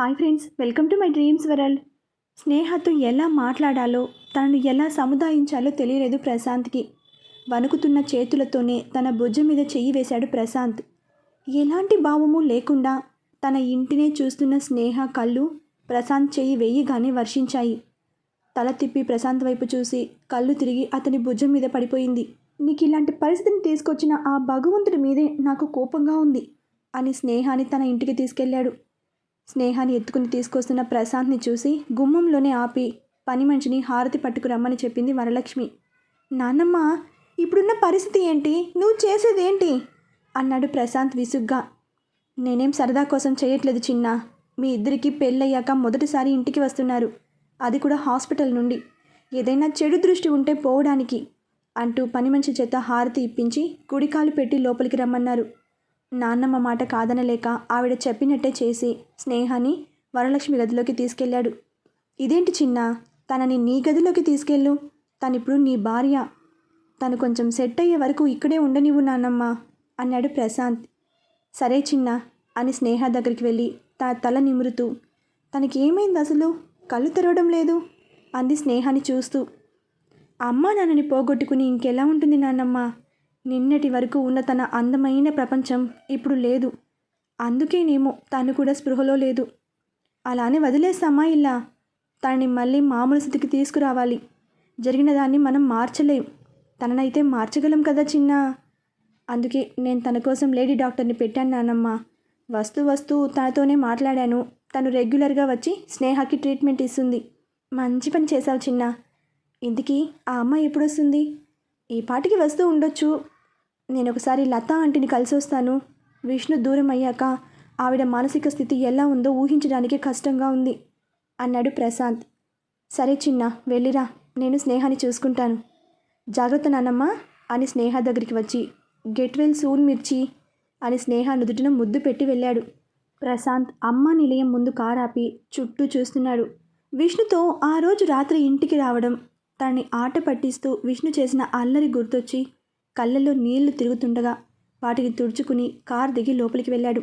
Hi friends welcome to my dreams world. స్నేహతో ఎలా మాట్లాడాలో తనను ఎలా సముదాయించాలో తెలియలేదు ప్రశాంత్కి. వణుకుతున్న చేతులతోనే తన భుజం మీద చెయ్యి వేశాడు ప్రశాంత్. ఎలాంటి భావము లేకుండా తన ఇంటినే చూస్తున్న స్నేహ కళ్ళు ప్రశాంత్ చెయ్యి వేయగానే వర్షించాయి. తల తిప్పి ప్రశాంత్ వైపు చూసి కళ్ళు తిరిగి అతని భుజం మీద పడిపోయింది. నీకు ఇలాంటి పరిస్థితిని తీసుకొచ్చిన ఆ భగవంతుడి మీదే నాకు కోపంగా ఉంది అని స్నేహాన్ని తన ఇంటికి తీసుకెళ్ళాడు. స్నేహాన్ని ఎత్తుకుని తీసుకొస్తున్న ప్రశాంత్ని చూసి గుమ్మంలోనే ఆపి పని మనిషిని హారతి పట్టుకురమ్మని చెప్పింది వరలక్ష్మి. నాన్నమ్మ ఇప్పుడున్న పరిస్థితి ఏంటి? నువ్వు చేసేదేంటి? అన్నాడు ప్రశాంత్ విసుగ్గా. నేనేం సరదా కోసం చేయట్లేదు చిన్న. మీ ఇద్దరికి పెళ్ళయ్యాక మొదటిసారి ఇంటికి వస్తున్నారు. అది కూడా హాస్పిటల్ నుండి. ఏదైనా చెడు దృష్టి ఉంటే పోవడానికి అంటూ పని మనిషి చేత హారతి ఇప్పించి కుడికాలు పెట్టి లోపలికి రమ్మన్నారు. నాన్నమ్మ మాట కాదనలేక ఆవిడ చెప్పినట్టే చేసి స్నేహాన్ని వరలక్ష్మి గదిలోకి తీసుకెళ్ళాడు. ఇదేంటి చిన్న తనని నీ గదిలోకి తీసుకెళ్ళు. తనిప్పుడు నీ భార్య. తను కొంచెం సెట్ అయ్యే వరకు ఇక్కడే ఉండనివ్వు నాన్నమ్మ అన్నాడు ప్రశాంత్. సరే చిన్న అని స్నేహ దగ్గరికి వెళ్ళి తన తల నిమురుతూ తనకి ఏమైంది అసలు? కళ్ళు తెరవడం లేదు? అంది స్నేహాన్ని చూస్తూ. అమ్మ నన్నని పోగొట్టుకుని ఇంకెలా ఉంటుంది నాన్నమ్మ? నిన్నటి వరకు ఉన్న తన అందమైన ప్రపంచం ఇప్పుడు లేదు. అందుకేనేమో తను కూడా స్పృహలో లేదు. అలానే వదిలేస్తామా ఇలా తనని మళ్ళీ మామూలు స్థితికి తీసుకురావాలి. జరిగిన దాన్ని మనం మార్చలేం. తననైతే మార్చగలం కదా చిన్న? అందుకే నేను తన కోసం లేడీ డాక్టర్ని పెట్టాను నాన్నమ్మ వస్తూ వస్తూ తనతోనే మాట్లాడాను. తను రెగ్యులర్గా వచ్చి స్నేహకి ట్రీట్మెంట్ ఇస్తుంది. మంచి పని చేశావు చిన్న. ఇంతకీ ఆ అమ్మ ఎప్పుడు వస్తుంది ఈ పాటికి వస్తూ ఉండొచ్చు. నేను ఒకసారి లతా ఆంటీని కలిసి వస్తాను. విష్ణు దూరం అయ్యాక ఆవిడ మానసిక స్థితి ఎలా ఉందో ఊహించడానికి కష్టంగా ఉంది అన్నాడు ప్రశాంత్. సరే చిన్న వెళ్ళిరా. నేను స్నేహాన్ని చూసుకుంటాను. జాగ్రత్త నాన్నమ్మ అని స్నేహ దగ్గరికి వచ్చి గెట్ వెల్ సూన్ మిర్చి అని స్నేహ నుదుటిన ముద్దు పెట్టి వెళ్ళాడు. ప్రశాంత్ అమ్మ నిలయం ముందు కారాపి చుట్టూ చూస్తున్నాడు. విష్ణుతో ఆ రోజు రాత్రి ఇంటికి రావడం తనని ఆట పట్టిస్తూ విష్ణు చేసిన అల్లరి గుర్తొచ్చి కళ్ళల్లో నీళ్ళు తిరుగుతుండగా వాటిని తుడుచుకుని కార్ దిగి లోపలికి వెళ్ళాడు.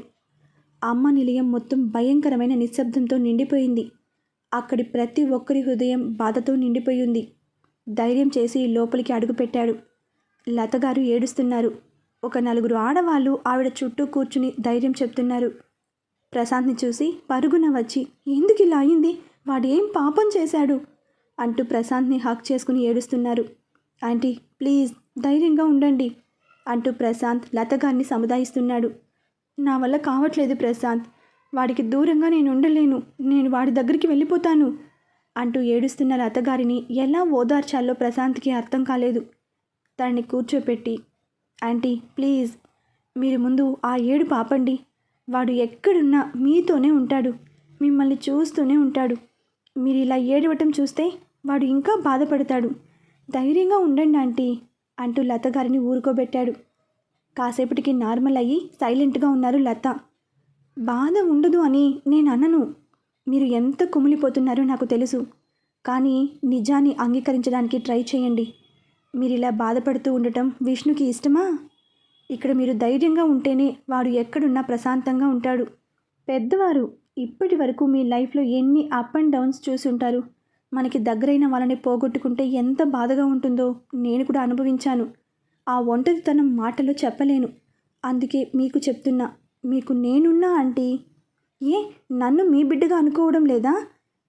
అమ్మ నిలయం మొత్తం భయంకరమైన నిశ్శబ్దంతో నిండిపోయింది. అక్కడి ప్రతి ఒక్కరి హృదయం బాధతో నిండిపోయింది ధైర్యం చేసి లోపలికి అడుగుపెట్టాడు లతగారు ఏడుస్తున్నారు. ఒక నలుగురు ఆడవాళ్ళు ఆవిడ చుట్టూ కూర్చుని ధైర్యం చెప్తున్నారు. ప్రశాంత్ని చూసి పరుగున వచ్చి ఎందుకు ఇలా అయింది? వాడేం పాపం చేశాడు? అంటూ ప్రశాంత్ని హక్ చేసుకుని ఏడుస్తున్నారు. ఆంటీ ప్లీజ్ ధైర్యంగా ఉండండి అంటూ ప్రశాంత్ లతగారిని సముదాయిస్తున్నాడు. నా వల్ల కావట్లేదు ప్రశాంత్. వాడికి దూరంగా నేను ఉండలేను. నేను వాడి దగ్గరికి వెళ్ళిపోతాను అంటూ ఏడుస్తున్న లతగారిని ఎలా ఓదార్చాలో ప్రశాంత్కి అర్థం కాలేదు. తనని కూర్చోపెట్టి ఆంటీ ప్లీజ్ మీరు ముందు ఆ ఏడు పాపండి. వాడు ఎక్కడున్నా మీతోనే ఉంటాడు. మిమ్మల్ని చూస్తూనే ఉంటాడు. మీరు ఇలా ఏడవటం చూస్తే వాడు ఇంకా బాధపడతాడు. ధైర్యంగా ఉండండి ఆంటీ అంటూ లత గారిని ఊరుకోబెట్టాడు. కాసేపటికి నార్మల్ అయ్యి సైలెంట్గా ఉన్నారు లత. బాధ ఉండదు అని నేను అనను. మీరు ఎంత కుమిలిపోతున్నారో నాకు తెలుసు. కానీ నిజాన్ని అంగీకరించడానికి ట్రై చేయండి. మీరు ఇలా బాధపడుతూ ఉండటం విష్ణుకి ఇష్టమా? ఇక్కడ మీరు ధైర్యంగా ఉంటేనే వాడు ఎక్కడున్నా ప్రశాంతంగా ఉంటాడు. పెద్దవారు ఇప్పటి వరకు మీ లైఫ్లో ఎన్ని అప్ అండ్ డౌన్స్ చూసి ఉంటారు మనకి దగ్గరైన వాళ్ళని పోగొట్టుకుంటే ఎంత బాధగా ఉంటుందో నేను కూడా అనుభవించాను. ఆ ఒంటరితనం మాటలో చెప్పలేను. అందుకే మీకు చెప్తున్నా మీకు నేనున్నా ఆంటీ ఏ నన్ను మీ బిడ్డగా అనుకోవడం లేదా?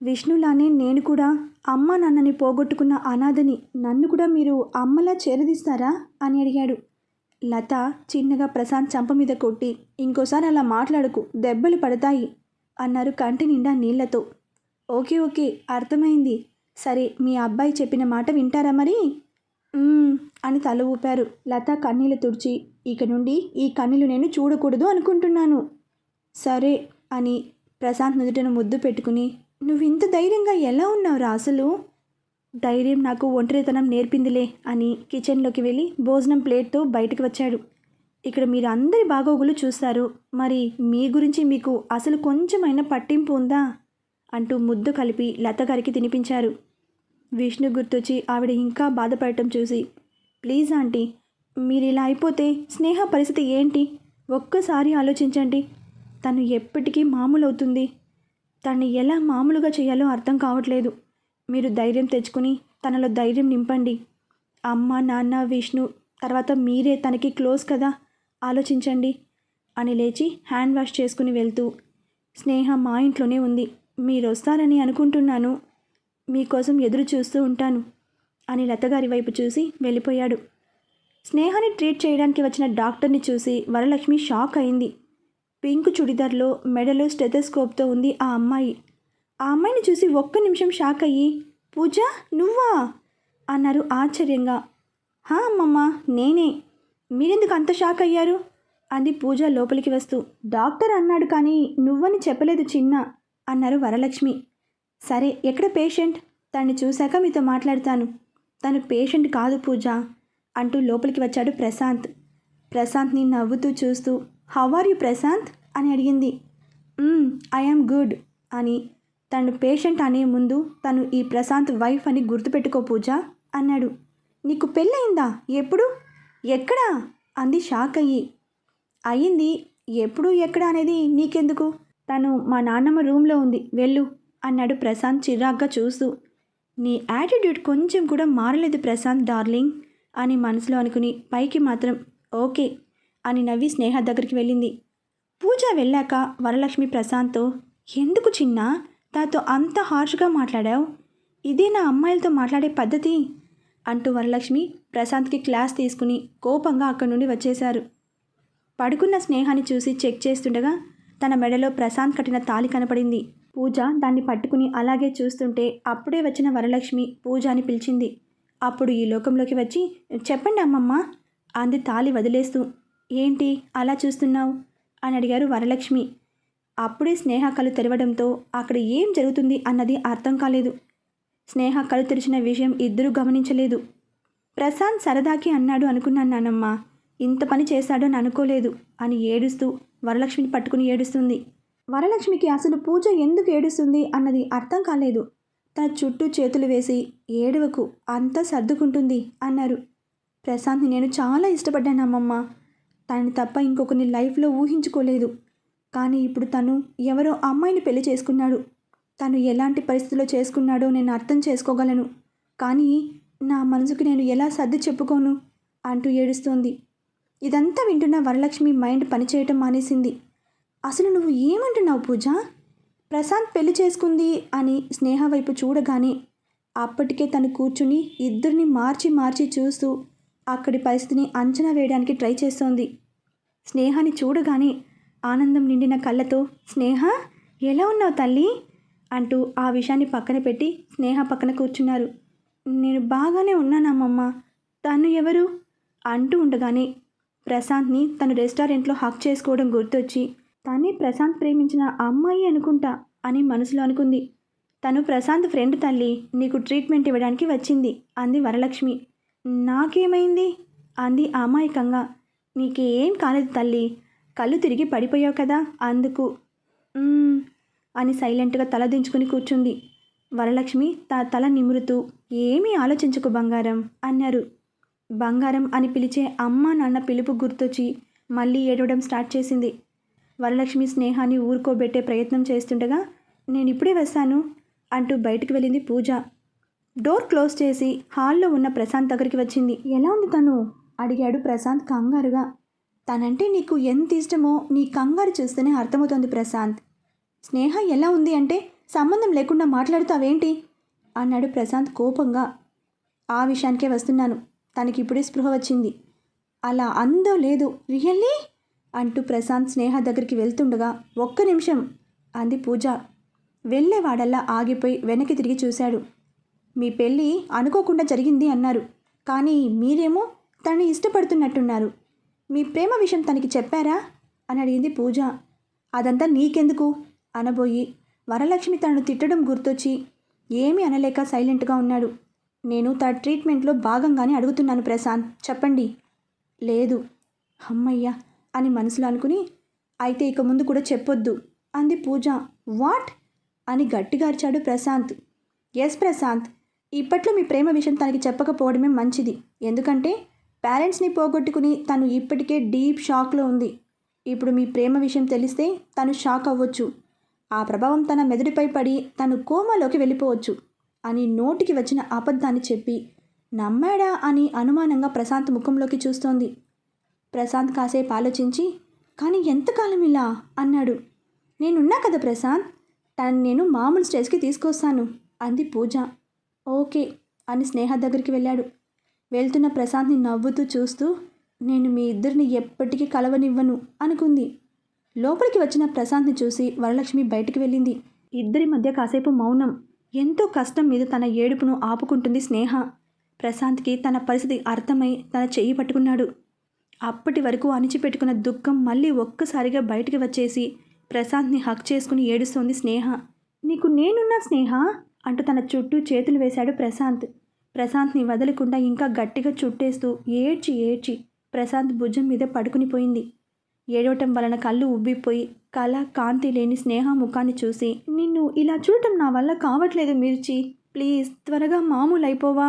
విష్ణులానే నేను కూడా అమ్మ నాన్నని పోగొట్టుకున్న అనాథని నన్ను కూడా మీరు అమ్మలా చేరదీస్తారా అని అడిగాడు. లత చిన్నగా ప్రశాంత్ చంప మీద కొట్టి ఇంకోసారి అలా మాట్లాడకు దెబ్బలు పడతాయి అన్నారు కంటి నిండా నీళ్ళతో. ఓకే ఓకే అర్థమైంది. సరే మీ అబ్బాయి చెప్పిన మాట వింటారా మరి? అని తల ఊపారు. లత కన్నీళ్ళు తుడిచి ఇక నుండి ఈ కన్నీళ్ళు నేను చూడకూడదు అనుకుంటున్నాను. సరే అని ప్రశాంత్ నుదుటను ముద్దు పెట్టుకుని నువ్వు ఇంత ధైర్యంగా ఎలా ఉన్నావురా అసలు? ధైర్యం నాకు ఒంటరితనం నేర్పిందిలే అని కిచెన్లోకి వెళ్ళి భోజనం ప్లేట్తో బయటకు వచ్చాడు. ఇక్కడ మీరు అందరి బాగోగులు చూస్తారు. మరి మీ గురించి మీకు అసలు కొంచెమైనా పట్టింపు ఉందా? అంటూ ముద్దు కలిపి లత గారికి తినిపించారు. విష్ణు గుర్తొచ్చి ఆవిడ ఇంకా బాధపడటం చూసి ప్లీజ్ ఆంటీ మీరు ఇలా అయిపోతే స్నేహ పరిస్థితి ఏంటి? ఒక్కసారి ఆలోచించండి. తను ఎప్పటికీ మామూలు అవుతుంది తన్ని ఎలా మామూలుగా చేయాలో అర్థం కావట్లేదు. మీరు ధైర్యం తెచ్చుకుని తనలో ధైర్యం నింపండి. అమ్మ నాన్న విష్ణు తర్వాత మీరే తనకి క్లోజ్ కదా? ఆలోచించండి. అని లేచి హ్యాండ్ వాష్ చేసుకుని వెళ్తూ స్నేహ మా ఇంట్లోనే ఉంది. మీరు వస్తారని అనుకుంటున్నాను. మీకోసం ఎదురు చూస్తూ ఉంటాను అని లతగారి వైపు చూసి వెళ్ళిపోయాడు. స్నేహాన్ని ట్రీట్ చేయడానికి వచ్చిన డాక్టర్ని చూసి వరలక్ష్మి షాక్ అయింది. పింక్ చుడిదార్లో మెడలో స్టెథోస్కోప్తో ఉంది ఆ అమ్మాయి. ఆ అమ్మాయిని చూసి ఒక్క నిమిషం షాక్ అయ్యి పూజ నువ్వా? అన్నారు ఆశ్చర్యంగా. హా అమ్మమ్మ నేనే. మీరెందుకు అంత షాక్ అయ్యారు? అంది పూజ లోపలికి వస్తూ. డాక్టర్ అన్నాడు కానీ నువ్వని చెప్పలేదు చిన్న. అన్నారు వరలక్ష్మి. సరే ఎక్కడ పేషెంట్? తన్ని చూశాక మీతో మాట్లాడతాను. తను పేషెంట్ కాదు పూజ అంటూ లోపలికి వచ్చాడు ప్రశాంత్. ప్రశాంత్ని నవ్వుతూ చూస్తూ హౌ ఆర్ యు ప్రశాంత్? అని అడిగింది. ఐఎమ్ గుడ్ అని. తను పేషెంట్ అనే ముందు తను ఈ ప్రశాంత్ వైఫ్ అని గుర్తుపెట్టుకో పూజ అన్నాడు. నీకు పెళ్ళయిందా? ఎప్పుడు? ఎక్కడా? అంది షాక్ అయ్యి అయ్యింది. ఎప్పుడు ఎక్కడ అనేది నీకెందుకు? తను మా నాన్నమ్మ రూమ్లో ఉంది. వెళ్ళు అన్నాడు ప్రశాంత్ చిరాగ్గా చూస్తూ. నీ యాటిట్యూడ్ కొంచెం కూడా మారలేదు ప్రశాంత్ డార్లింగ్ అని మనసులో అనుకుని పైకి మాత్రం ఓకే అని నవ్వి స్నేహ దగ్గరికి వెళ్ళింది. పూజ వెళ్ళాక వరలక్ష్మి ప్రశాంత్తో ఎందుకు చిన్న తాతో అంత హార్ష్గా మాట్లాడావు? ఇదే నా అమ్మాయిలతో మాట్లాడే పద్ధతి? అంటూ వరలక్ష్మి ప్రశాంత్కి క్లాస్ తీసుకుని కోపంగా అక్కడి నుండి వచ్చేశారు. పడుకున్న స్నేహాన్ని చూసి చెక్ చేస్తుండగా తన మెడలో ప్రశాంత్ కట్టిన తాలి కనపడింది. పూజ దాన్ని పట్టుకుని అలాగే చూస్తుంటే అప్పుడే వచ్చిన వరలక్ష్మి పూజ అని పిలిచింది. అప్పుడు ఈ లోకంలోకి వచ్చి చెప్పండి అమ్మమ్మ అంది తాలి వదిలేస్తూ. ఏంటి? అలా చూస్తున్నావు? అని అడిగారు వరలక్ష్మి. అప్పుడే స్నేహ కళ్ళు తెరవడంతో అక్కడ ఏం జరుగుతుంది అన్నది అర్థం కాలేదు. స్నేహ కళ్ళు తెరిచిన విషయం ఇద్దరూ గమనించలేదు. ప్రశాంత్ సరదాకి అన్నాడు అనుకున్నాను నానమ్మ. ఇంత పని చేశాడని అనుకోలేదు అని ఏడుస్తూ వరలక్ష్మిని పట్టుకుని ఏడుస్తుంది. వరలక్ష్మికి అసలు పూజ ఎందుకు ఏడుస్తుంది అన్నది అర్థం కాలేదు. తన చుట్టూ చేతులు వేసి ఏడవకు అంతా సర్దుకుంటుంది అన్నారు. ప్రశాంత్ని నేను చాలా ఇష్టపడ్డాను అమ్మమ్మ. తనని తప్ప ఇంకొకరిని లైఫ్లో ఊహించుకోలేదు. కానీ ఇప్పుడు తను ఎవరో అమ్మాయిని పెళ్ళి చేసుకున్నాడు. తను ఎలాంటి పరిస్థితిలో చేసుకున్నాడో నేను అర్థం చేసుకోగలను. కానీ నా మనసుకు నేను ఎలా సర్ది చెప్పుకోను? అంటూ ఏడుస్తోంది. ఇదంతా వింటున్న వరలక్ష్మి మైండ్ పనిచేయటం మానేసింది. అసలు నువ్వు ఏమంటున్నావు పూజ? ప్రశాంత్ పెళ్ళి చేసుకుంది అని స్నేహ వైపు చూడగానే అప్పటికే తను కూర్చుని ఇద్దరిని మార్చి మార్చి చూస్తూ అక్కడి పరిస్థితిని అంచనా వేయడానికి ట్రై చేస్తోంది. స్నేహాన్ని చూడగానే ఆనందం నిండిన కళ్ళతో స్నేహ ఎలా ఉన్నావు తల్లి? అంటూ ఆ విషయాన్ని పక్కన పెట్టి స్నేహ పక్కన కూర్చున్నారు. నేను బాగానే ఉన్నానమ్మమ్మ. తను ఎవరు? అంటూ ఉండగానే ప్రశాంత్ని తను రెస్టారెంట్లో హక్ చేసుకోవడం గుర్తొచ్చి తనే ప్రశాంత్ ప్రేమించిన అమ్మాయి అనుకుంటా అని మనసులో అనుకుంది. తను ప్రశాంత్ ఫ్రెండ్ తల్లి నీకు ట్రీట్మెంట్ ఇవ్వడానికి వచ్చింది అంది వరలక్ష్మి. నాకేమైంది? అంది అమాయకంగా. నీకేం కాలేదు తల్లి కళ్ళు తిరిగి పడిపోయావు కదా అందుకు. అని సైలెంట్గా తల దించుకుని కూర్చుంది. వరలక్ష్మి తా తల నిమురుతూ ఏమీ ఆలోచించకు బంగారం అన్నారు. బంగారం అని పిలిచే అమ్మ నాన్న పిలుపు గుర్తొచ్చి మళ్ళీ ఏడవడం స్టార్ట్ చేసింది. వరలక్ష్మి స్నేహాన్ని ఊరుకోబెట్టే ప్రయత్నం చేస్తుండగా నేను ఇప్పుడే వస్తాను అంటూ బయటికి వెళ్ళింది పూజ. డోర్ క్లోజ్ చేసి హాల్లో ఉన్న ప్రశాంత్ దగ్గరికి వచ్చింది. ఎలా ఉంది తను? అడిగాడు ప్రశాంత్ కంగారుగా. తనంటే నీకు ఎంత ఇష్టమో నీ కంగారు చూస్తేనే అర్థమవుతోంది ప్రశాంత్. స్నేహ ఎలా ఉంది అంటే సంబంధం లేకుండా మాట్లాడుతావేంటి? అన్నాడు ప్రశాంత్ కోపంగా. ఆ విషయానికే వస్తున్నాను. తనకి ఇప్పుడే స్పృహ వచ్చింది. అలా అందో లేదు రియల్లీ? అంటూ ప్రశాంత్ స్నేహ దగ్గరికి వెళ్తుండగా ఒక్క నిమిషం అంది పూజ. వెళ్ళేవాడల్లా ఆగిపోయి వెనక్కి తిరిగి చూశాడు. మీ పెళ్ళి అనుకోకుండా జరిగింది అన్నారు. కానీ మీరేమో తనని ఇష్టపడుతున్నట్టున్నారు. మీ ప్రేమ విషయం తనకి చెప్పారా? అని అడిగింది పూజ. అదంతా నీకెందుకు? అనబోయి వరలక్ష్మి తనను తిట్టడం గుర్తొచ్చి ఏమీ అనలేక సైలెంట్గా ఉన్నాడు. నేను తన ట్రీట్మెంట్లో భాగంగానే అడుగుతున్నాను ప్రశాంత్. చెప్పండి. లేదు. అమ్మయ్యా అని మనసులో అనుకుని అయితే ఇక ముందు కూడా చెప్పొద్దు అంది పూజ. వాట్? అని గట్టిగా అరిచాడు ప్రశాంత్. ఎస్ ప్రశాంత్. ఇప్పట్లో మీ ప్రేమ విషయం తనకి చెప్పకపోవడమే మంచిది. ఎందుకంటే పేరెంట్స్ని పోగొట్టుకుని తను ఇప్పటికే డీప్ షాక్లో ఉంది. ఇప్పుడు మీ ప్రేమ విషయం తెలిస్తే తను షాక్ అవ్వచ్చు. ఆ ప్రభావం తన మెదడుపై పడి తను కోమాలోకి వెళ్ళిపోవచ్చు. అని నోటికి వచ్చిన అబద్ధాన్ని చెప్పి నమ్మాడా అని అనుమానంగా ప్రశాంత్ ముఖంలోకి చూస్తోంది. ప్రశాంత్ కాసేపు ఆలోచించి కానీ ఎంతకాలం ఇలా? అన్నాడు. నేనున్నా కదా ప్రశాంత్ తను నేను మామూలు స్టేజ్కి తీసుకొస్తాను అంది పూజ. ఓకే అని స్నేహ దగ్గరికి వెళ్ళాడు. వెళ్తున్న ప్రశాంత్ని నవ్వుతూ చూస్తూ నేను మీ ఇద్దరిని ఎప్పటికీ కలవనివ్వను అనుకుంది. లోపలికి వచ్చిన ప్రశాంత్ని చూసి వరలక్ష్మి బయటికి వెళ్ళింది. ఇద్దరి మధ్య కాసేపు మౌనం ఎంతో కష్టం మీద తన ఏడుపును ఆపుకుంటుంది స్నేహ. ప్రశాంత్కి తన పరిస్థితి అర్థమై తన చెయ్యి పట్టుకున్నాడు. అప్పటి వరకు అణిచిపెట్టుకున్న దుఃఖం మళ్ళీ ఒక్కసారిగా బయటికి వచ్చేసి ప్రశాంత్ని హక్ చేసుకుని ఏడుస్తోంది స్నేహ. నీకు నేనున్నా స్నేహ? అంటూ తన చుట్టూ చేతులు వేశాడు ప్రశాంత్. ప్రశాంత్ని వదలకుండా ఇంకా గట్టిగా చుట్టేస్తూ ఏడ్చి ఏడ్చి ప్రశాంత్ భుజం మీద పడుకుని పోయింది. ఏడవటం వలన కళ్ళు ఉబ్బిపోయి కళ కాంతి లేని స్నేహ ముఖాన్ని చూసి నిన్ను ఇలా చూడటం నా వల్ల కావట్లేదు మిర్చి. ప్లీజ్ త్వరగా మామూలు అయిపోవా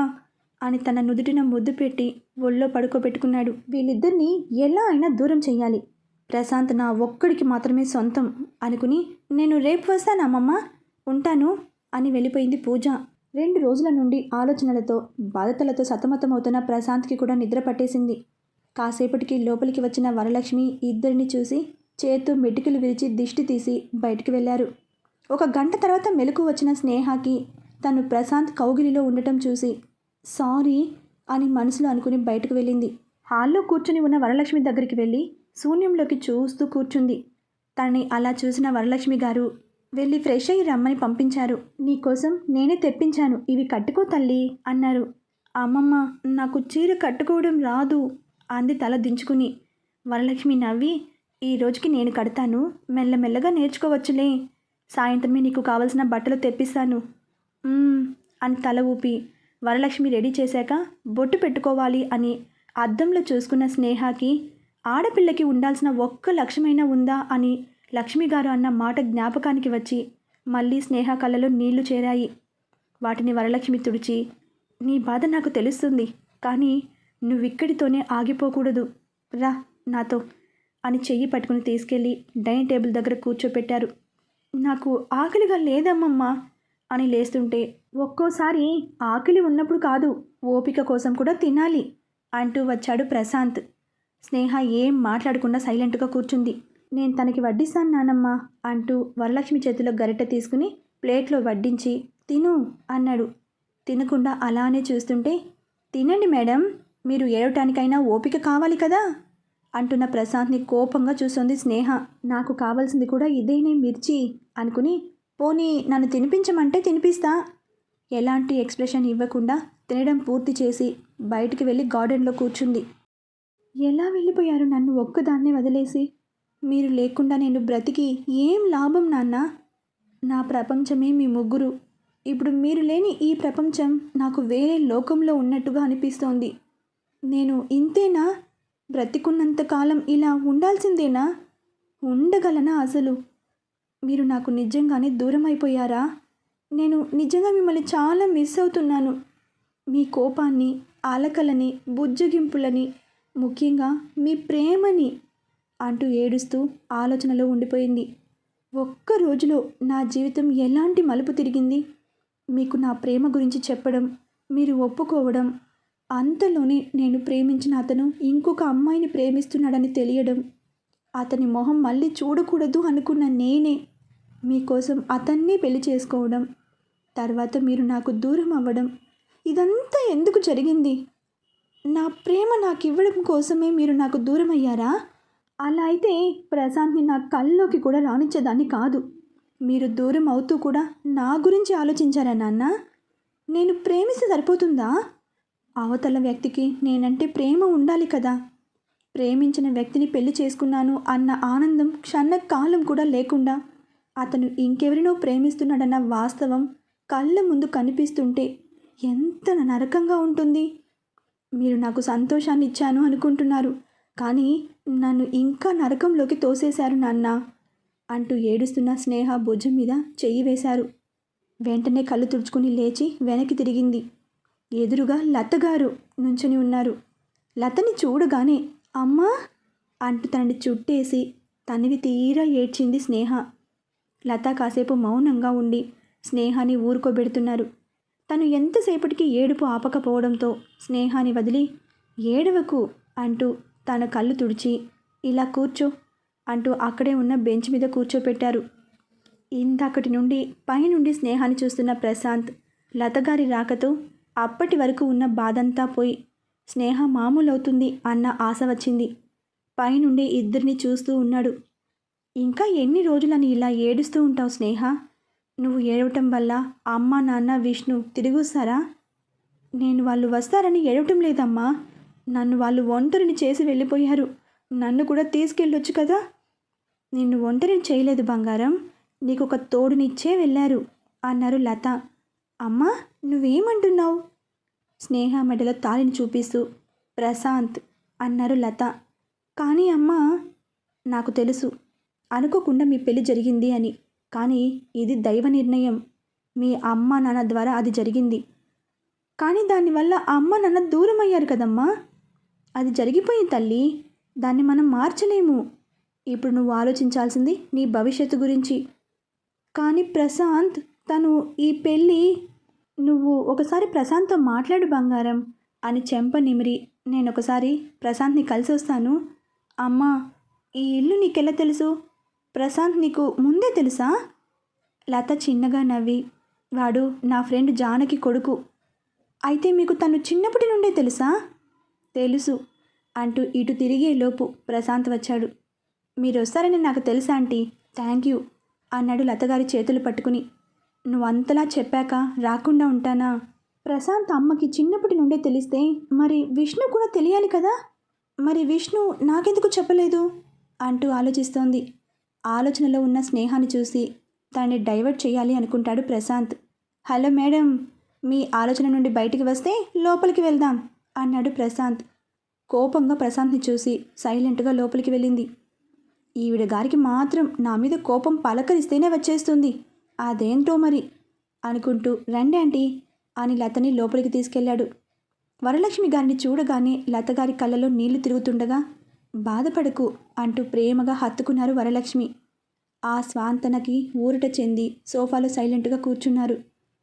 అని తన నుదుటిన ముద్దు పెట్టి ఒళ్ళో పడుకోబెట్టుకున్నాడు. వీళ్ళిద్దరినీ ఎలా అయినా దూరం చెయ్యాలి. ప్రశాంత్ నా ఒక్కడికి మాత్రమే సొంతం అనుకుని నేను రేపు వస్తానమ్మమ్మ ఉంటాను అని వెళ్ళిపోయింది పూజ. రెండు రోజుల నుండి ఆలోచనలతో బాధతలతో సతమతమవుతున్న ప్రశాంత్కి కూడా నిద్ర పట్టేసింది. కాసేపటికి లోపలికి వచ్చిన వరలక్ష్మి ఇద్దరిని చూసి చేత్తో మెటికలు విరిచి దిష్టి తీసి బయటికి వెళ్ళారు. ఒక గంట తర్వాత మెలకు వచ్చిన స్నేహకి తను ప్రశాంత్ కౌగిలిలో ఉండటం చూసి సారీ అని మనసులో అనుకుని బయటకు వెళ్ళింది. హాల్లో కూర్చుని ఉన్న వరలక్ష్మి దగ్గరికి వెళ్ళి శూన్యంలోకి చూస్తూ కూర్చుంది. తనని అలా చూసిన వరలక్ష్మి గారు వెళ్ళి ఫ్రెష్ అయ్యి రమ్మని పంపించారు. నీకోసం నేనే తెప్పించాను. ఇవి కట్టుకో తల్లి అన్నారు. అమ్మమ్మ నాకు చీర కట్టుకోవడం రాదు. అంది తల దించుకుని. వరలక్ష్మి నవ్వి ఈ రోజుకి నేను కడతాను. మెల్లమెల్లగా నేర్చుకోవచ్చులే. సాయంత్రమే నీకు కావలసిన బట్టలు తెప్పిస్తాను. అని తల ఊపి. వరలక్ష్మి రెడీ చేశాక బొట్టు పెట్టుకోవాలి అని అద్దంలో చూసుకున్న స్నేహకి ఆడపిల్లకి ఉండాల్సిన ఒక్క లక్ష్యమైనా ఉందా? అని లక్ష్మి గారు అన్న మాట జ్ఞాపకానికి వచ్చి మళ్ళీ స్నేహ కళ్ళలో నీళ్ళు చేరాయి. వాటిని వరలక్ష్మి తుడిచి నీ బాధ నాకు తెలుస్తుంది. కానీ నువ్విక్కడితోనే ఆగిపోకూడదు. రా నాతో. అని చెయ్యి పట్టుకుని తీసుకెళ్ళి డైనింగ్ టేబుల్ దగ్గర కూర్చోపెట్టారు. నాకు ఆకలిగా లేదమ్మమ్మా అని లేస్తుంటే ఒక్కోసారి ఆకలి ఉన్నప్పుడు కాదు ఓపిక కోసం కూడా తినాలి అంటూ వచ్చాడు ప్రశాంత్. స్నేహ ఏం మాట్లాడకుండా సైలెంట్గా కూర్చుంది. నేను తనకి వడ్డిస్తాను నానమ్మా అంటూ వరలక్ష్మి చేతిలో గరిటె తీసుకుని ప్లేట్లో వడ్డించి తిను అన్నాడు. తినకుండా అలానే చూస్తుంటే తినండి మేడం మీరు ఏడవటానికైనా ఓపిక కావాలి కదా? అంటున్న ప్రశాంత్ని కోపంగా చూస్తుంది స్నేహ. నాకు కావాల్సింది కూడా ఇదేనే మిర్చి అనుకుని పోనీ నన్ను తినిపించమంటే తినిపిస్తా. ఎలాంటి ఎక్స్ప్రెషన్ ఇవ్వకుండా తినడం పూర్తి చేసి బయటికి వెళ్ళి గార్డెన్లో కూర్చుంది. ఎలా వెళ్ళిపోయారు నన్ను ఒక్కదాన్నే వదిలేసి? మీరు లేకుండా నేను బ్రతికి ఏం లాభం నాన్న? నా ప్రపంచమే మీ ముగ్గురు. ఇప్పుడు మీరు లేని ఈ ప్రపంచం నాకు వేరే లోకంలో ఉన్నట్టుగా అనిపిస్తోంది. నేను ఇంతేనా? బ్రతికున్నంతకాలం ఇలా ఉండాల్సిందేనా? ఉండగలనా అసలు? మీరు నాకు నిజంగానే దూరం అయిపోయారా నేను నిజంగా మిమ్మల్ని చాలా మిస్ అవుతున్నాను. మీ కోపాన్ని ఆలకలని బుజ్జగింపులని ముఖ్యంగా మీ ప్రేమని అంటూ ఏడుస్తూ ఆలోచనలో ఉండిపోయింది. ఒక్క రోజులో నా జీవితం ఎలాంటి మలుపు తిరిగింది? మీకు నా ప్రేమ గురించి చెప్పడం మీరు ఒప్పుకోవడం అంతలోనే నేను ప్రేమించిన అతను ఇంకొక అమ్మాయిని ప్రేమిస్తున్నాడని తెలియడం అతని మొహం మళ్ళీ చూడకూడదు అనుకున్న నేనే మీకోసం అతన్ని పెళ్ళి చేసుకోవడం తర్వాత మీరు నాకు దూరం అవ్వడం ఇదంతా ఎందుకు జరిగింది? నా ప్రేమ నాకు ఇవ్వడం కోసమే మీరు నాకు దూరం అయ్యారా అలా అయితే ప్రశాంత్ని నా కల్లోకి కూడా రానిచ్చేదాన్ని కాదు. మీరు దూరం అవుతూ కూడా నా గురించి ఆలోచించారా నాన్న? నేను ప్రేమిస్తే సరిపోతుందా? అవతల వ్యక్తికి నేనంటే ప్రేమ ఉండాలి కదా. ప్రేమించిన వ్యక్తిని పెళ్ళి చేసుకున్నాను అన్న ఆనందం క్షణ కాలం కూడా లేకుండా అతను ఇంకెవరినో ప్రేమిస్తున్నాడన్న వాస్తవం కళ్ళ ముందు కనిపిస్తుంటే ఎంత నరకంగా ఉంటుంది. మీరు నాకు సంతోషాన్ని ఇచ్చాను అనుకుంటున్నారు కానీ నన్ను ఇంకా నరకంలోకి తోసేశారు నాన్న అంటూ ఏడుస్తున్న స్నేహ భుజం మీద చెయ్యి వేశారు. వెంటనే కళ్ళు తుడుచుకుని లేచి వెనక్కి తిరిగింది. ఎదురుగా లతగారు నుంచుని ఉన్నారు. లతని చూడగానే అమ్మా! అంటూ తనని చుట్టేసి తనవి తీరా ఏడ్చింది స్నేహ. లత కాసేపు మౌనంగా ఉండి స్నేహాన్ని ఊరుకోబెడుతున్నారు. తను ఎంతసేపటికి ఏడుపు ఆపకపోవడంతో స్నేహాన్ని వదిలి ఏడవకు! అంటూ తన కళ్ళు తుడిచి ఇలా కూర్చో! అంటూ అక్కడే ఉన్న బెంచ్ మీద కూర్చోపెట్టారు. ఇంతకటి నుండి పైనుండి స్నేహాన్ని చూస్తున్న ప్రశాంత్ లతగారి రాకతో అప్పటి వరకు ఉన్న బాధంతా పోయి స్నేహ మామూలవుతుంది అన్న ఆశ వచ్చింది. పైనుండి ఇద్దరిని చూస్తూ ఉన్నాడు. ఇంకా ఎన్ని రోజులని ఇలా ఏడుస్తూ ఉంటావు స్నేహ? నువ్వు ఏడవటం వల్ల అమ్మ నాన్న విష్ణు తిరిగిస్తారా? నేను వాళ్ళు వస్తారని ఏడవటం లేదమ్మా. నన్ను వాళ్ళు ఒంటరిని చేసి వెళ్ళిపోయారు. నన్ను కూడా తీసుకెళ్ళొచ్చు కదా? నిన్ను ఒంటరిని చేయలేదు బంగారం. నీకు ఒక తోడునిచ్చే వెళ్ళారు అన్నారు లత. అమ్మా నువ్వేమంటున్నావు? స్నేహ మెడలో తాళిని చూపిస్తూ ప్రశాంత్ అన్నారు లత. కానీ అమ్మ నాకు తెలుసు. అనుకోకుండా మీ పెళ్ళి జరిగింది అని. కానీ ఇది దైవ నిర్ణయం. మీ అమ్మ నాన్న ద్వారా అది జరిగింది. కానీ దానివల్ల అమ్మ నాన్న దూరం అయ్యారు కదమ్మా. అది జరిగిపోయింది తల్లి. దాన్ని మనం మార్చలేము. ఇప్పుడు నువ్వు ఆలోచించాల్సింది నీ భవిష్యత్తు గురించి. కానీ ప్రశాంత్ తను ఈ పెళ్ళి నువ్వు ఒకసారి ప్రశాంత్తో మాట్లాడు బంగారం అని చెంప నిమిరి. నేను ఒకసారి ప్రశాంత్ని కలిసి వస్తాను. అమ్మా ఈ ఇల్లు నీకెలా తెలుసు? ప్రశాంత్ నీకు ముందే తెలుసా? లత చిన్నగా నవ్వి. వాడు నా ఫ్రెండ్ జానకి కొడుకు. అయితే మీకు తను చిన్నప్పటి నుండే తెలుసా? తెలుసు అంటూ ఇటు తిరిగే లోపు ప్రశాంత్ వచ్చాడు. మీరు వస్తారని నాకు తెలుసా ఆంటీ? థ్యాంక్ యూ అన్నాడు లతగారి చేతులు పట్టుకుని. నువ్వు అంతలా చెప్పాక రాకుండా ఉంటానా? ప్రశాంత్ అమ్మకి చిన్నప్పటి నుండే తెలిస్తే మరి విష్ణు కూడా తెలియాలి కదా? మరి విష్ణు నాకెందుకు చెప్పలేదు? అంటూ ఆలోచిస్తోంది. ఆలోచనలో ఉన్న స్నేహాన్ని చూసి దాన్ని డైవర్ట్ చేయాలి అనుకుంటాడు ప్రశాంత్. హలో మేడం మీ ఆలోచన నుండి బయటికి వస్తే లోపలికి వెళ్దాం అన్నాడు ప్రశాంత్. కోపంగా ప్రశాంత్ని చూసి సైలెంట్గా లోపలికి వెళ్ళింది. ఈవిడ గారికి మాత్రం నా మీద కోపం పలకరిస్తేనే వచ్చేస్తుంది. అదేంటో మరి? అనుకుంటూ రండి ఆంటీ అని లతని లోపలికి తీసుకెళ్ళాడు. వరలక్ష్మి గారిని చూడగానే లత గారి కళ్ళలో నీళ్ళు తిరుగుతుండగా బాధపడకు అంటూ ప్రేమగా హత్తుకున్నారు వరలక్ష్మి. ఆ స్వాంతనకి ఊరట చెంది సోఫాలో సైలెంట్గా కూర్చున్నారు.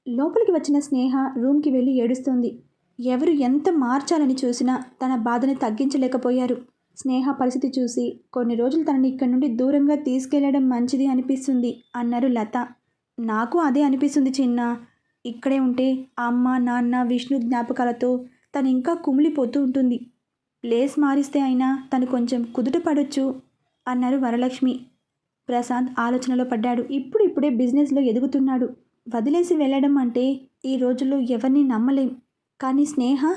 లోపలికి వచ్చిన స్నేహ రూమ్కి వెళ్ళి ఏడుస్తోంది. ఎవరు ఎంత మార్చాలని చూసినా తన బాధని తగ్గించలేకపోయారు. స్నేహ పరిస్థితి చూసి కొన్ని రోజులు తనని ఇక్కడి నుండి దూరంగా తీసుకెళ్ళడం మంచిది అనిపిస్తుంది అన్నారు లత. నాకు అదే అనిపిస్తుంది చిన్న. ఇక్కడే ఉంటే అమ్మ నాన్న విష్ణు జ్ఞాపకాలతో తను ఇంకా కుమిలిపోతూ ఉంటుంది. ప్లేస్ మారిస్తే అయినా తను కొంచెం కుదుట పడొచ్చు అన్నారు వరలక్ష్మి. ప్రశాంత్ ఆలోచనలో పడ్డాడు. ఇప్పుడు ఇప్పుడే బిజినెస్లో ఎదుగుతున్నాడు. వదిలేసి వెళ్ళడం అంటే ఈ రోజుల్లో ఎవరిని నమ్మలేం. కానీ స్నేహ?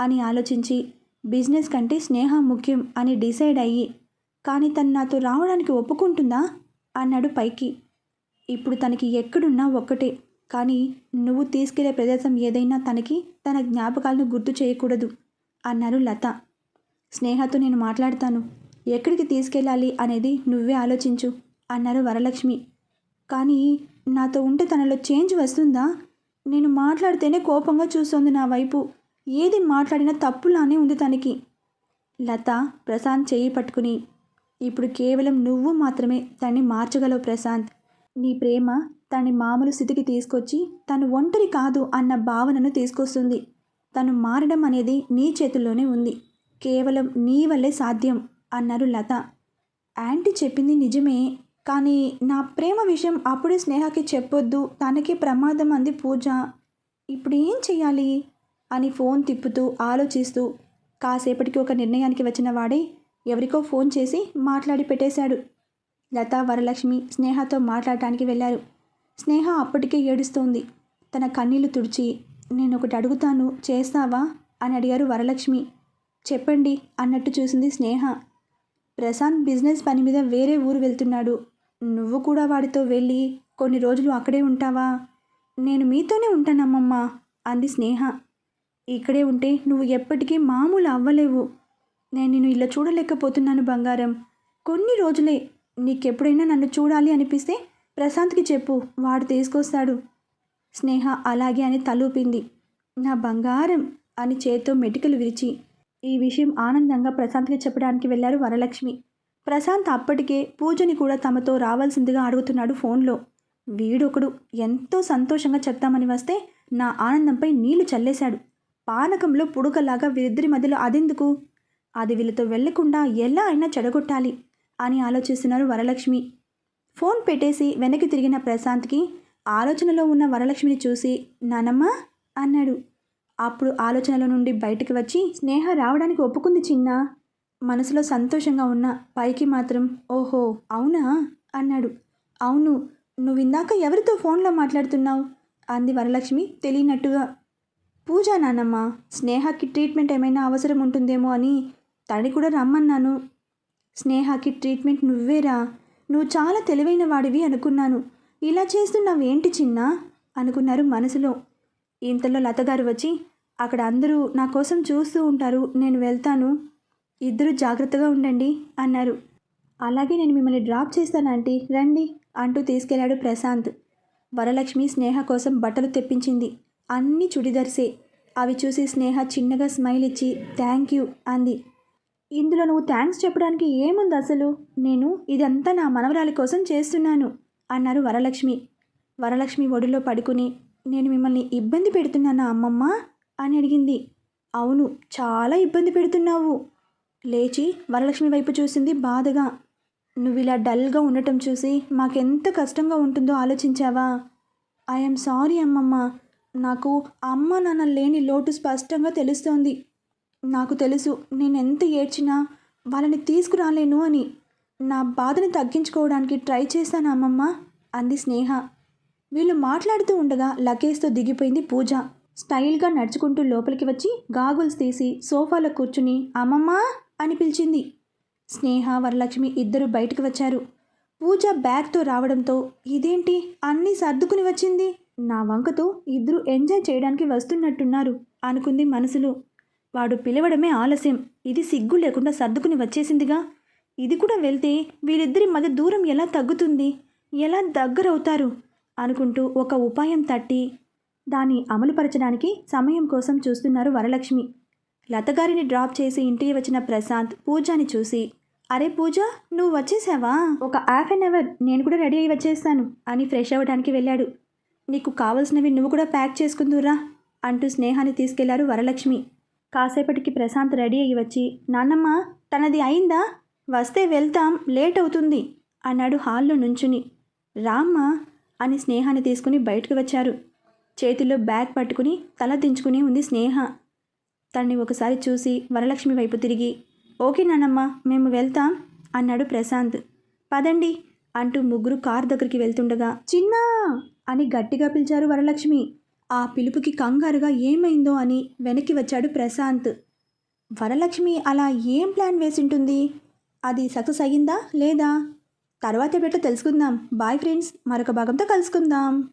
అని ఆలోచించి బిజినెస్ కంటే స్నేహ ముఖ్యం అని డిసైడ్ అయ్యి కానీ తను నాతో రావడానికి ఒప్పుకుంటుందా? అన్నాడు పైకి. ఇప్పుడు తనకి ఎక్కడున్నా ఒక్కటే. కానీ నువ్వు తీసుకెళ్ళే ప్రదేశం ఏదైనా తనకి తన జ్ఞాపకాలను గుర్తు చేయకూడదు అన్నారు లత. స్నేహతో నేను మాట్లాడతాను. ఎక్కడికి తీసుకెళ్ళాలి అనేది నువ్వే ఆలోచించు అన్నారు వరలక్ష్మి. కానీ నాతో ఉంటే తనలో చేంజ్ వస్తుందా? నేను మాట్లాడితేనే కోపంగా చూస్తోంది నా వైపు. ఏది మాట్లాడినా తప్పులానే ఉంది తనకి. లత ప్రశాంత్ చేయి పట్టుకుని ఇప్పుడు కేవలం నువ్వు మాత్రమే తన్ని మార్చగలవు ప్రశాంత్. నీ ప్రేమ తన మామూలు స్థితికి తీసుకొచ్చి తను ఒంటరి కాదు అన్న భావనను తీసుకొస్తుంది. తను మారడం అనేది నీ చేతుల్లోనే ఉంది. కేవలం నీ వల్లే సాధ్యం అన్నారు లత. యాంటీ చెప్పింది నిజమే కానీ నా ప్రేమ విషయం అప్పుడే స్నేహకి చెప్పొద్దు. తనకే ప్రమాదం అంది పూజ. ఇప్పుడు ఏం చెయ్యాలి? అని ఫోన్ తిప్పుతూ ఆలోచిస్తూ కాసేపటికి ఒక నిర్ణయానికి వచ్చిన వాడే ఎవరికో ఫోన్ చేసి మాట్లాడి పెట్టేశాడు. లత వరలక్ష్మి స్నేహతో మాట్లాడటానికి వెళ్ళారు. స్నేహ అప్పటికే ఏడుస్తోంది. తన కన్నీళ్ళు తుడిచి నేను ఒకటి అడుగుతాను చేస్తావా? అని అడిగారు వరలక్ష్మి. చెప్పండి అన్నట్టు చూసింది స్నేహ. ప్రశాంత్ బిజినెస్ పని మీద వేరే ఊరు వెళ్తున్నాడు. నువ్వు కూడా వాడితో వెళ్ళి కొన్ని రోజులు అక్కడే ఉంటావా? నేను మీతోనే ఉంటానమ్మమ్మ అంది స్నేహ. ఇక్కడే ఉంటే నువ్వు ఎప్పటికీ మామూలు అవ్వలేవు. నేను నిన్ను ఇలా చూడలేకపోతున్నాను బంగారం. కొన్ని రోజులే నీకెప్పుడైనా నన్ను చూడాలి అనిపిస్తే ప్రశాంత్కి చెప్పు వాడు తీసుకొస్తాడు. స్నేహ అలాగే అని తలూపింది. నా బంగారం అని చేత్తో మెటికలు విరిచి ఈ విషయం ఆనందంగా ప్రశాంత్కి చెప్పడానికి వెళ్ళారు వరలక్ష్మి. ప్రశాంత్ అప్పటికే పూజని కూడా తమతో రావాల్సిందిగా అడుగుతున్నాడు ఫోన్లో. వీడొకడు ఎంతో సంతోషంగా చెప్తామని వస్తే నా ఆనందంపై నీళ్ళు చల్లేశాడు. పానకంలో పుడకలాగా వీరిద్దరి మధ్యలో అదెందుకు? అది వీళ్ళతో వెళ్ళకుండా ఎలా అయినా చెడగొట్టాలి. అని ఆలోచిస్తున్నారు వరలక్ష్మి. ఫోన్ పెట్టేసి వెనక్కి తిరిగిన ప్రశాంత్కి ఆలోచనలో ఉన్న వరలక్ష్మిని చూసి నానమ్మ అన్నాడు. అప్పుడు ఆలోచనల నుండి బయటకు వచ్చి స్నేహ రావడానికి ఒప్పుకుంది చిన్న. మనసులో సంతోషంగా ఉన్న పైకి మాత్రం ఓహో అవునా? అన్నాడు. అవును నువ్వు ఇందాక ఎవరితో ఫోన్లో మాట్లాడుతున్నావు? అంది వరలక్ష్మి తెలియనట్టుగా. పూజ నానమ్మ స్నేహకి ట్రీట్మెంట్ ఏమైనా అవసరం ఉంటుందేమో అని తడి కూడా రమ్మన్నాను. స్నేహకి ట్రీట్మెంట్ నువ్వేరా? నువ్వు చాలా తెలివైన వాడివి అనుకున్నాను. ఇలా చేస్తున్నావేంటి చిన్న? అనుకున్నారు మనసులో. ఇంతలో లతగారు వచ్చి అక్కడ అందరూ నా కోసం చూస్తూ ఉంటారు. నేను వెళ్తాను. ఇద్దరు జాగ్రత్తగా ఉండండి అన్నారు. అలాగే నేను మిమ్మల్ని డ్రాప్ చేస్తాను ఆంటీ. రండి అంటూ తీసుకెళ్ళాడు ప్రశాంత్. వరలక్ష్మి స్నేహ కోసం బట్టలు తెప్పించింది. అన్ని చుడిదర్సే. అవి చూసి స్నేహ చిన్నగా స్మైల్ ఇచ్చి థ్యాంక్ యూ అంది. ఇందులో నువ్వు థ్యాంక్స్ చెప్పడానికి ఏముంది అసలు? నేను ఇదంతా నా మనవరాలి కోసం చేస్తున్నాను అన్నారు వరలక్ష్మి. వరలక్ష్మి ఒడిలో పడుకుని నేను మిమ్మల్ని ఇబ్బంది పెడుతున్నానా అమ్మమ్మ? అని అడిగింది. అవును చాలా ఇబ్బంది పెడుతున్నావు. లేచి వరలక్ష్మి వైపు చూసింది బాధగా. నువ్వు ఇలా డల్గా ఉండటం చూసి మాకెంత కష్టంగా ఉంటుందో ఆలోచించావా? ఐఎమ్ సారీ అమ్మమ్మ. నాకు అమ్మ నాన్న లేని లోటు స్పష్టంగా తెలుస్తోంది. నాకు తెలుసు నేను ఎంత ఏడ్చినా వాళ్ళని తీసుకురాలేను అని. నా బాధని తగ్గించుకోవడానికి ట్రై చేశాను అమ్మమ్మ? అంది స్నేహ. వీళ్ళు మాట్లాడుతూ ఉండగా లగేజ్తో దిగిపోయింది పూజ. స్టైల్గా నడుచుకుంటూ లోపలికి వచ్చి గాగుల్స్ తీసి సోఫాలో కూర్చుని అమ్మమ్మ అని పిలిచింది. స్నేహ వరలక్ష్మి ఇద్దరు బయటకు వచ్చారు. పూజ బ్యాగ్తో రావడంతో ఇదేంటి? అన్నీ సర్దుకుని వచ్చింది? నా వంకతో ఇద్దరు ఎంజాయ్ చేయడానికి వస్తున్నట్టున్నారు అనుకుంది మనసులో. వాడు పిలవడమే ఆలస్యం. ఇది సిగ్గు లేకుండా సర్దుకుని వచ్చేసిందిగా. ఇది కూడా వెళ్తే వీరిద్దరి మధ్య దూరం ఎలా తగ్గుతుంది? ఎలా దగ్గరవుతారు? అనుకుంటూ ఒక ఉపాయం తట్టి దాన్ని అమలుపరచడానికి సమయం కోసం చూస్తున్నారు వరలక్ష్మి. లతగారిని డ్రాప్ చేసి ఇంటికి వచ్చిన ప్రశాంత్ పూజని చూసి అరే పూజ నువ్వు వచ్చేసావా? ఒక హాఫ్ అన్ అవర్ నేను కూడా రెడీ అయి వచ్చేస్తాను అని ఫ్రెష్ అవ్వడానికి వెళ్ళాడు. నీకు కావలసినవి నువ్వు కూడా ప్యాక్ చేసుకుందురా అంటూ స్నేహాన్ని తీసుకెళ్ళారు వరలక్ష్మి. కాసేపటికి ప్రశాంత్ రెడీ అయ్యి వచ్చి నాన్నమ్మ తనది అయిందా? వస్తే వెళ్తాం లేట్ అవుతుంది అన్నాడు హాల్లో నుంచుని. రామ్మా అని స్నేహాన్ని తీసుకుని బయటకు వచ్చారు. చేతిలో బ్యాగ్ పట్టుకుని తల దించుకుని ఉంది స్నేహ. తన్ని ఒకసారి చూసి వరలక్ష్మి వైపు తిరిగి ఓకే నానమ్మ మేము వెళ్తాం అన్నాడు ప్రశాంత్. పదండి అంటూ ముగ్గురు కార్ దగ్గరికి వెళ్తుండగా చిన్నా అని గట్టిగా పిలిచారు వరలక్ష్మి. ఆ పిలుపుకి కంగారుగా ఏమైందో అని వెనక్కి వచ్చాడు ప్రశాంత్. వరలక్ష్మి అలా ఏం ప్లాన్ వేసింటుంది? అది సక్సెస్ అయ్యిందా లేదా? తర్వాత బెట్ట తెలుసుకుందాం. బాయ్ ఫ్రెండ్స్ మరొక భాగంతో కలుసుకుందాం.